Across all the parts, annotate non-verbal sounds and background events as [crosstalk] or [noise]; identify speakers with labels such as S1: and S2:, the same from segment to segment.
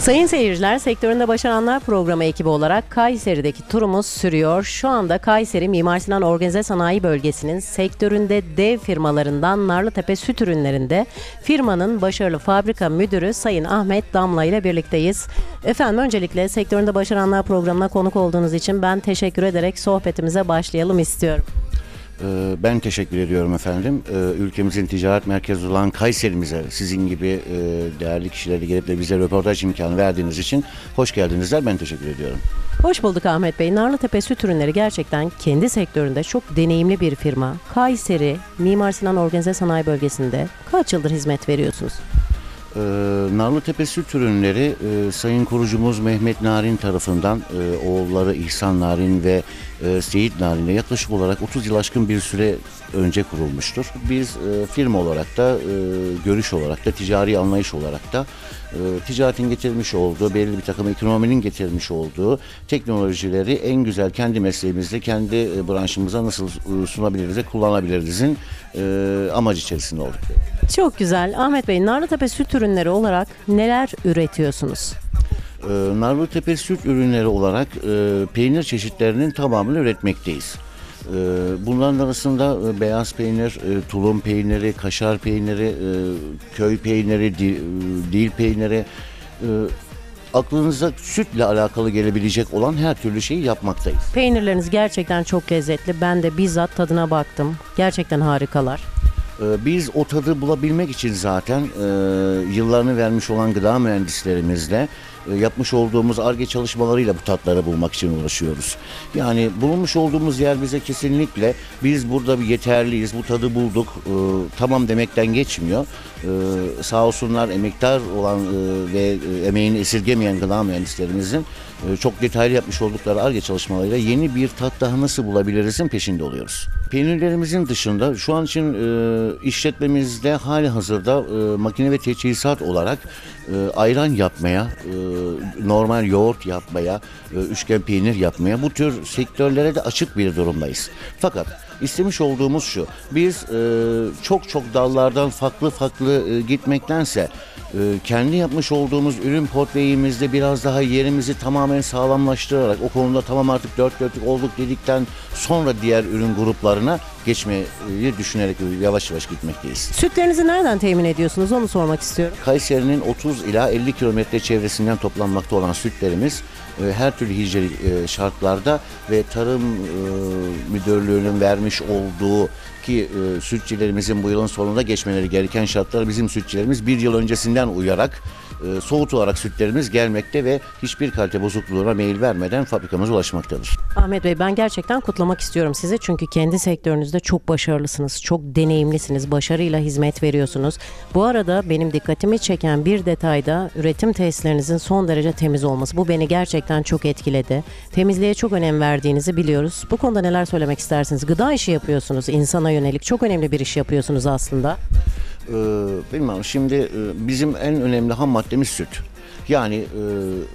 S1: Sayın seyirciler, sektöründe başaranlar programı ekibi olarak Kayseri'deki turumuz sürüyor. Şu anda Kayseri Mimar Sinan Organize Sanayi Bölgesi'nin sektöründe dev firmalarından Narlıtepe Süt Ürünlerinde firmanın başarılı fabrika müdürü Sayın Ahmet Damla ile birlikteyiz. Efendim öncelikle sektöründe başaranlar programına konuk olduğunuz için ben teşekkür ederek sohbetimize başlayalım istiyorum.
S2: Ee, Ben teşekkür ediyorum efendim. Ee, Ülkemizin ticaret merkezi olan Kayserimize sizin gibi e, değerli kişileri gelip de bize röportaj imkanı verdiğiniz için hoş geldinizler. Ben teşekkür ediyorum.
S1: Hoş bulduk Ahmet Bey. Narlıtepe Süt Ürünleri gerçekten kendi sektöründe çok deneyimli bir firma. Kayseri, Mimar Sinan Organize Sanayi Bölgesi'nde kaç yıldır hizmet veriyorsunuz?
S2: Ee, Narlıtepe Süt Ürünleri e, Sayın Kurucumuz Mehmet Narin tarafından e, oğulları İhsan Narin ve e, Seyit Narin'le yaklaşık olarak 30 yıl aşkın bir süre önce kurulmuştur. Biz e, firma olarak da, e, görüş olarak da, ticari anlayış olarak da e, ticaretin getirmiş olduğu, belli bir takım ekonominin getirmiş olduğu teknolojileri en güzel kendi mesleğimizde, kendi e, branşımıza nasıl sunabiliriz ve kullanabilirizin e, amacı içerisinde olduk.
S1: Çok güzel. Ahmet Bey, Narlıtepe Süt Ürünleri olarak neler üretiyorsunuz?
S2: E, Narlıtepe süt ürünleri olarak e, peynir çeşitlerinin tamamını üretmekteyiz. E, bunların arasında e, beyaz peynir, e, tulum peyniri, kaşar peyniri, e, köy peyniri, di, e, dil peyniri, e, aklınıza sütle alakalı gelebilecek olan her türlü şeyi yapmaktayız.
S1: Peynirleriniz gerçekten çok lezzetli. Ben de bizzat tadına baktım. Gerçekten harikalar.
S2: Ee, Biz o tadı bulabilmek için zaten e, yıllarını vermiş olan gıda mühendislerimizle e, yapmış olduğumuz ARGE çalışmalarıyla bu tatları bulmak için uğraşıyoruz. Yani bulunmuş olduğumuz yer bize kesinlikle biz burada bir yeterliyiz, bu tadı bulduk, e, tamam demekten geçmiyor. E, Sağ olsunlar emektar olan e, ve e, emeğini esirgemeyen gıda mühendislerimizin e, çok detaylı yapmış oldukları ARGE çalışmalarıyla yeni bir tat daha nasıl bulabilirizin peşinde oluyoruz. Peynirlerimizin dışında şu an için e, işletmemizde hali hazırda e, makine ve teçhizat olarak e, ayran yapmaya, e, normal yoğurt yapmaya, e, üçgen peynir yapmaya bu tür sektörlere de açık bir durumdayız. Fakat istemiş olduğumuz şu, biz e, çok çok dallardan farklı farklı e, gitmektense e, kendi yapmış olduğumuz ürün portföyümüzde biraz daha yerimizi tamamen sağlamlaştırarak o konuda tamam artık dört dörtlük olduk dedikten sonra diğer ürün gruplarına geçmeyi düşünerek yavaş yavaş gitmekteyiz.
S1: Sütlerinizi nereden temin ediyorsunuz onu sormak istiyorum.
S2: Kayseri'nin 30 ila 50 kilometre çevresinden toplanmakta olan sütlerimiz her türlü hijyenik e, şartlarda ve Tarım e, Müdürlüğü'nün vermiş olduğu ki e, sütçilerimizin bu yılın sonunda geçmeleri gereken şartlar bizim sütçilerimiz bir yıl öncesinden uyarak e, soğutularak sütlerimiz gelmekte ve hiçbir kalite bozukluğuna meyil vermeden fabrikamıza ulaşmaktadır.
S1: Ahmet Bey ben gerçekten kutlamak istiyorum sizi çünkü kendi sektörünüzde çok başarılısınız, çok deneyimlisiniz, başarıyla hizmet veriyorsunuz. Bu arada benim dikkatimi çeken bir detayda üretim tesislerinizin son derece temiz olması. Bu beni gerçekten çok etkiledi. Temizliğe çok önem verdiğinizi biliyoruz. Bu konuda neler söylemek istersiniz? Gıda işi yapıyorsunuz, insana yönelik çok önemli bir iş yapıyorsunuz aslında.
S2: Ee, bilmem şimdi e, bizim en önemli ham maddemiz süt. Yani e,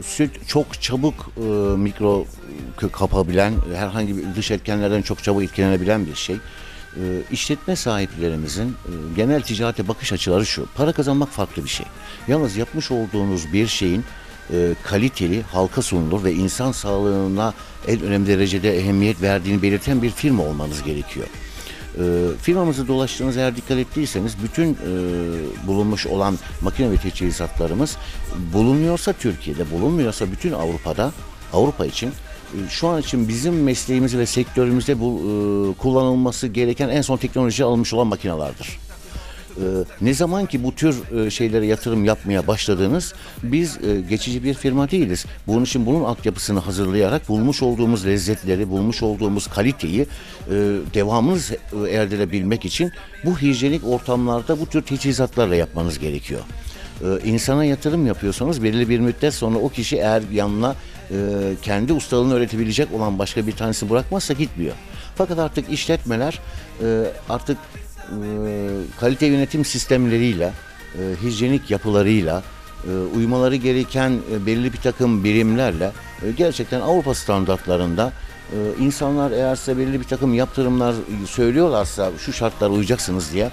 S2: süt çok çabuk e, mikro kapabilen, herhangi bir dış etkenlerden çok çabuk etkilenebilen bir şey. E, işletme sahiplerimizin e, genel ticarete bakış açıları şu. Para kazanmak farklı bir şey. Yalnız yapmış olduğunuz bir şeyin e, kaliteli, halka sunulur ve insan sağlığına en önemli derecede ehemmiyet verdiğini belirten bir firma olmanız gerekiyor. E, firmamızı dolaştığınız eğer dikkat ettiyseniz bütün e, bulunmuş olan makine ve teçhizatlarımız bulunuyorsa Türkiye'de, bulunmuyorsa bütün Avrupa'da, Avrupa için e, şu an için bizim mesleğimizi ve sektörümüzde bu e, kullanılması gereken en son teknoloji almış olan makinelerdir. Ee, ne zaman ki bu tür e, şeylere yatırım yapmaya başladınız, biz e, geçici bir firma değiliz. Bunun için bunun altyapısını hazırlayarak bulmuş olduğumuz lezzetleri, bulmuş olduğumuz kaliteyi e, devamını e, erdirebilmek için bu hijyenik ortamlarda bu tür teçhizatlarla yapmanız gerekiyor. Ee, insana yatırım yapıyorsanız belirli bir müddet sonra o kişi eğer yanına e, kendi ustalığını öğretebilecek olan başka bir tanesi bırakmazsa gitmiyor. Fakat artık işletmeler e, artık e, kalite yönetim sistemleriyle, e, hijyenik yapılarıyla, e, uymaları gereken e, belirli bir takım birimlerle e, gerçekten Avrupa standartlarında e, insanlar eğer size belirli bir takım yaptırımlar söylüyorlarsa şu şartlara uyacaksınız diye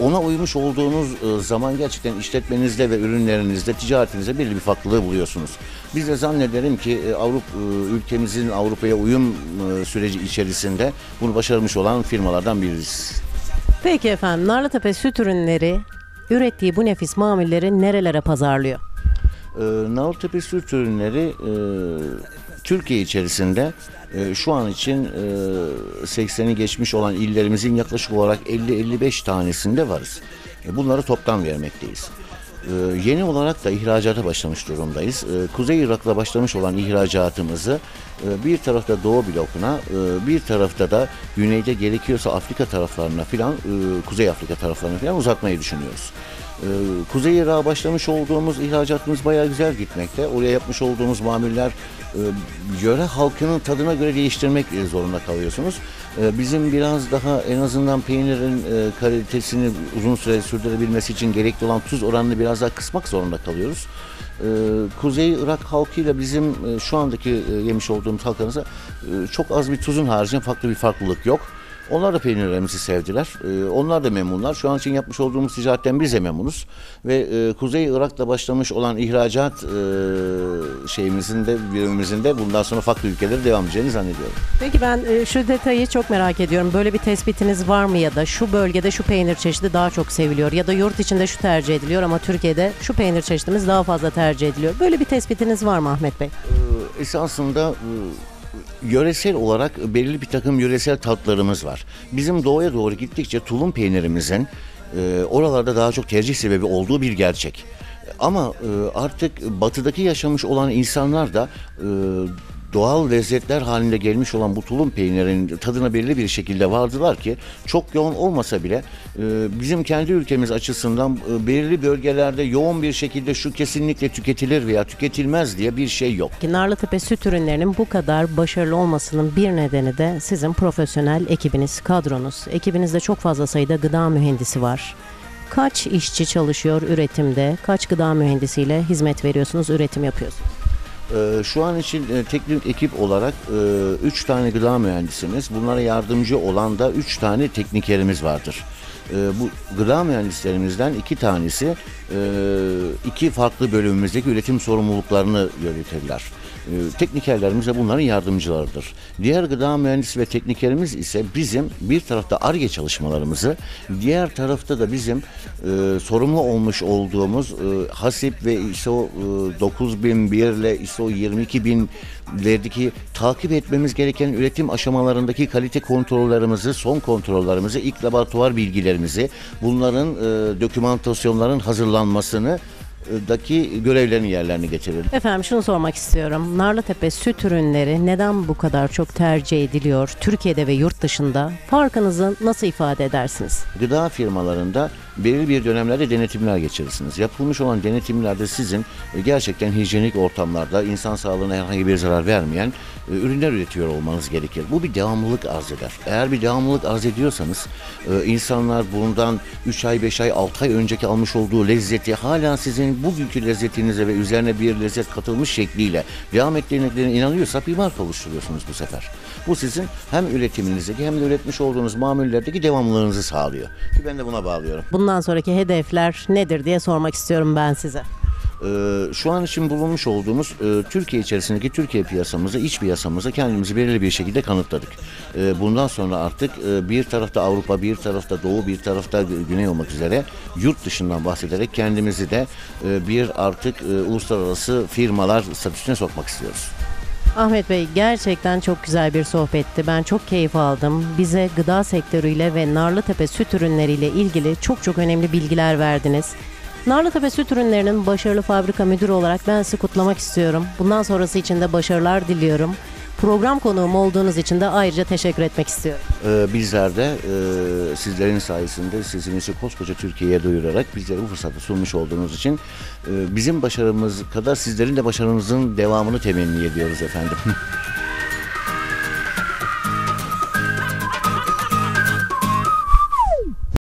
S2: ona uymuş olduğunuz e, zaman gerçekten işletmenizde ve ürünlerinizde, ticaretinizde belli bir farklılığı buluyorsunuz. Biz de zannederim ki e, Avrupa e, ülkemizin Avrupa'ya uyum e, süreci içerisinde bunu başarmış olan firmalardan biriyiz.
S1: Peki efendim Narlıtepe Süt Ürünleri ürettiği bu nefis mamulleri nerelere pazarlıyor?
S2: E, Naltepe Süt Ürünleri e, Türkiye içerisinde e, şu an için e, 80'i geçmiş olan illerimizin yaklaşık olarak 50-55 tanesinde varız. E, bunları toptan vermekteyiz. E, yeni olarak da ihracata başlamış durumdayız. E, Kuzey Irak'la başlamış olan ihracatımızı e, bir tarafta Doğu blokuna, e, bir tarafta da güneyde gerekiyorsa Afrika taraflarına filan, e, Kuzey Afrika taraflarına filan uzatmayı düşünüyoruz. Ee, Kuzey Irak'a başlamış olduğumuz ihracatımız bayağı güzel gitmekte. Oraya yapmış olduğumuz mamuller e, yöre halkının tadına göre değiştirmek e, zorunda kalıyorsunuz. E, bizim biraz daha en azından peynirin kalitesini uzun süre sürdürebilmesi için gerekli olan tuz oranını biraz daha kısmak zorunda kalıyoruz. Kuzey Irak halkıyla bizim şu andaki yemiş olduğumuz halkımıza e, çok az bir tuzun haricinde farklı bir farklılık yok. Onlar da peynirlerimizi sevdiler. Ee, onlar da memnunlar. Şu an için yapmış olduğumuz ticaretten biz de memnunuz. Ve e, Kuzey Irak'ta başlamış olan ihracat e, şeyimizin de birimimizin de bundan sonra farklı ülkelere devam edeceğini zannediyorum.
S1: Peki ben e, şu detayı çok merak ediyorum. Böyle bir tespitiniz var mı ya da şu bölgede şu peynir çeşidi daha çok seviliyor ya da yurt içinde şu tercih ediliyor ama Türkiye'de şu peynir çeşidimiz daha fazla tercih ediliyor. Böyle bir tespitiniz var mı Ahmet Bey?
S2: Ee, esasında e, yöresel olarak belirli bir takım yöresel tatlarımız var. Bizim doğuya doğru gittikçe tulum peynirimizin e, oralarda daha çok tercih sebebi olduğu bir gerçek. Ama e, artık batıdaki yaşamış olan insanlar da e, doğal lezzetler halinde gelmiş olan bu tulum peynirinin tadına belli bir şekilde vardılar ki çok yoğun olmasa bile e, bizim kendi ülkemiz açısından e, belirli bölgelerde yoğun bir şekilde şu kesinlikle tüketilir veya tüketilmez diye bir şey yok.
S1: Narlıtepe süt ürünlerinin bu kadar başarılı olmasının bir nedeni de sizin profesyonel ekibiniz, kadronuz. Ekibinizde çok fazla sayıda gıda mühendisi var. Kaç işçi çalışıyor üretimde? Kaç gıda mühendisiyle hizmet veriyorsunuz, üretim yapıyorsunuz?
S2: Ee, Şu an için e, teknik ekip olarak 3 tane gıda mühendisimiz, bunlara yardımcı olan da 3 tane teknikerimiz vardır. Ee, Bu gıda mühendislerimizden iki tanesi e, iki farklı bölümümüzdeki üretim sorumluluklarını yönetirler. Ee, Teknikerlerimiz de bunların yardımcılarıdır. Diğer gıda mühendisi ve teknikerimiz ise bizim bir tarafta ARGE çalışmalarımızı, diğer tarafta da bizim e, sorumlu olmuş olduğumuz e, HASIP ve ISO e, 9001 ile ISO 22000'lerdeki takip etmemiz gereken üretim aşamalarındaki kalite kontrollerimizi, son kontrollerimizi, ilk laboratuvar bilgilerimizi, bunların e, dokümantasyonların hazırlanmasını daki görevlerini yerlerine getirir.
S1: Efendim şunu sormak istiyorum. Narlıtepe süt ürünleri neden bu kadar çok tercih ediliyor Türkiye'de ve yurt dışında? Farkınızı nasıl ifade edersiniz?
S2: gıda firmalarında belirli bir dönemlerde denetimler geçirirsiniz. Yapılmış olan denetimlerde sizin e, gerçekten hijyenik ortamlarda insan sağlığına herhangi bir zarar vermeyen e, ürünler üretiyor olmanız gerekir. Bu bir devamlılık arz eder. Eğer bir devamlılık arz ediyorsanız e, insanlar bundan 3 ay, 5 ay, 6 ay önceki almış olduğu lezzeti hala sizin bugünkü lezzetinize ve üzerine bir lezzet katılmış şekliyle devam ettiğine inanıyorsa bir marka oluşturuyorsunuz bu sefer. Bu sizin hem üretiminizdeki hem de üretmiş olduğunuz mamullerdeki devamlılığınızı sağlıyor. Ki ben de buna bağlıyorum.
S1: Bundan sonraki hedefler nedir diye sormak istiyorum ben size.
S2: Ee, şu an için bulunmuş olduğumuz e, Türkiye içerisindeki Türkiye piyasamızı, iç piyasamızı kendimizi belirli bir şekilde kanıtladık. Ee, bundan sonra artık e, bir tarafta Avrupa, bir tarafta Doğu, bir tarafta Güney olmak üzere yurt dışından bahsederek kendimizi de e, bir artık uluslararası firmalar statüsüne sokmak istiyoruz.
S1: Ahmet Bey gerçekten çok güzel bir sohbetti. Ben çok keyif aldım. Bize gıda sektörüyle ve Narlıtepe süt ürünleriyle ilgili çok çok önemli bilgiler verdiniz. Narlıtepe süt ürünlerinin başarılı fabrika müdürü olarak ben sizi kutlamak istiyorum. Bundan sonrası için de başarılar diliyorum. Program konuğum olduğunuz için de ayrıca teşekkür etmek istiyorum.
S2: Ee, bizler de e, sizlerin sayesinde sesimizi koskoca Türkiye'ye duyurarak bizlere bu fırsatı sunmuş olduğunuz için e, bizim başarımız kadar sizlerin de başarınızın devamını temenni ediyoruz efendim. [laughs]